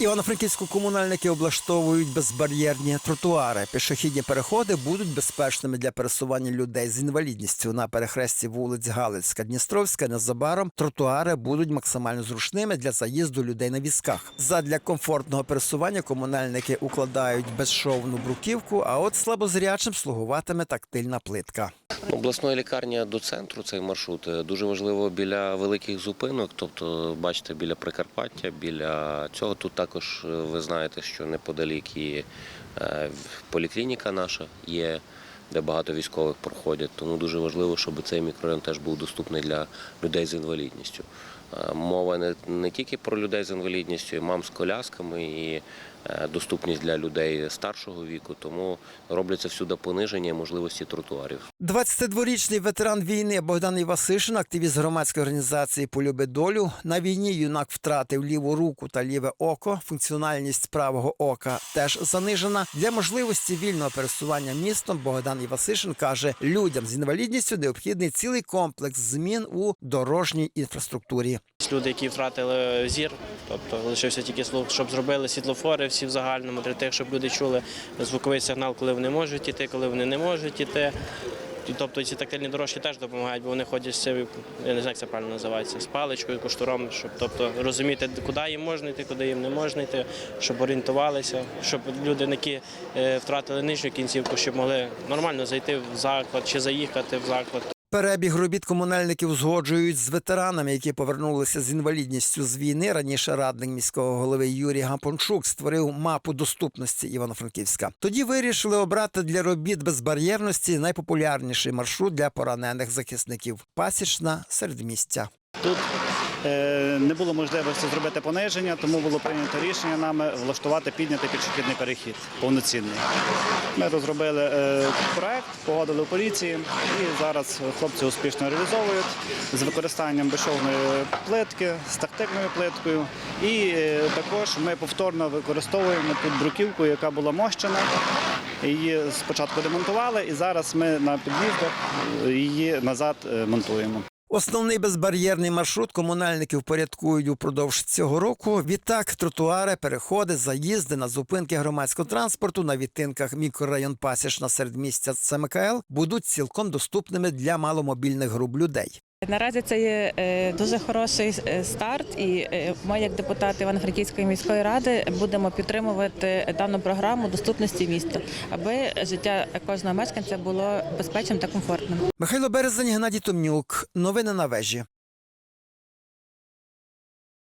Івано-Франківську комунальники облаштовують безбар'єрні тротуари. Пішохідні переходи будуть безпечними для пересування людей з інвалідністю на перехресті вулиць Галицька, Дністровська. Незабаром тротуари будуть максимально зручними для заїзду людей на візках. Задля комфортного пересування комунальники укладають безшовну бруківку, а от слабозрячим слугуватиме тактильна плитка. Обласної лікарні до центру цей маршрут е, дуже важливо біля великих зупинок. Тобто, бачите, біля Прикарпаття, біля цього тут також е, ви знаєте, що неподалік і е, поліклініка наша є, де багато військових проходять. Тому дуже важливо, щоб цей мікрорайон теж був доступний для людей з інвалідністю. Мова не, не тільки про людей з інвалідністю, і мам з колясками, і доступність для людей старшого віку. Тому робляться всюди пониження можливості тротуарів. 22-річний ветеран війни Богдан Івасишин, активіст громадської організації Полюби долю. На війні юнак втратив ліву руку та ліве око. Функціональність правого ока теж занижена. Для можливості вільного пересування містом Богдан Івасишин каже, людям з інвалідністю необхідний цілий комплекс змін у дорожній інфраструктурі. Люди, які втратили зір, тобто лишився тільки слух, щоб зробили світлофори всі в загальному для тих, щоб люди чули звуковий сигнал, коли вони можуть іти, коли вони не можуть іти. Тобто ці тактильні дорожки теж допомагають, бо вони ходять з цією, я не знаю, як це правильно називається, з паличкою, коштуром, щоб тобто, розуміти, куди їм можна йти, куди їм не можна йти, щоб орієнтувалися, щоб люди, які е, втратили нижню кінцівку, щоб могли нормально зайти в заклад чи заїхати в заклад. Перебіг робіт комунальників узгоджують з ветеранами, які повернулися з інвалідністю з війни. Раніше радник міського голови Юрій Гапончук створив мапу доступності Івано-Франківська. Тоді вирішили обрати для робіт безбар'єрності найпопулярніший маршрут для поранених захисників пасічна середмістя. Тут е, не було можливості зробити пониження, тому було прийнято рішення нами влаштувати піднятий пішохідний перехід повноцінний. Ми розробили е, проект, погодили в поліції, і зараз хлопці успішно реалізовують з використанням безшовної плитки, з тактильною плиткою. І е, також ми повторно використовуємо тут бруківку, яка була мощена. Її спочатку демонтували, і зараз ми на під'їздах її назад монтуємо. Основний безбар'єрний маршрут комунальники впорядкують упродовж цього року. Відтак, тротуари, переходи, заїзди на зупинки громадського транспорту на відтинках мікрорайон Пасічна середмістя СМКЛ будуть цілком доступними для маломобільних груп людей. Наразі це є е, дуже хороший е, старт, і е, ми, як депутати Івано-Франківської міської ради, будемо підтримувати дану програму доступності міста, аби життя кожного мешканця було безпечним та комфортним. Михайло Березень, Геннадій Томнюк. Новини на вежі.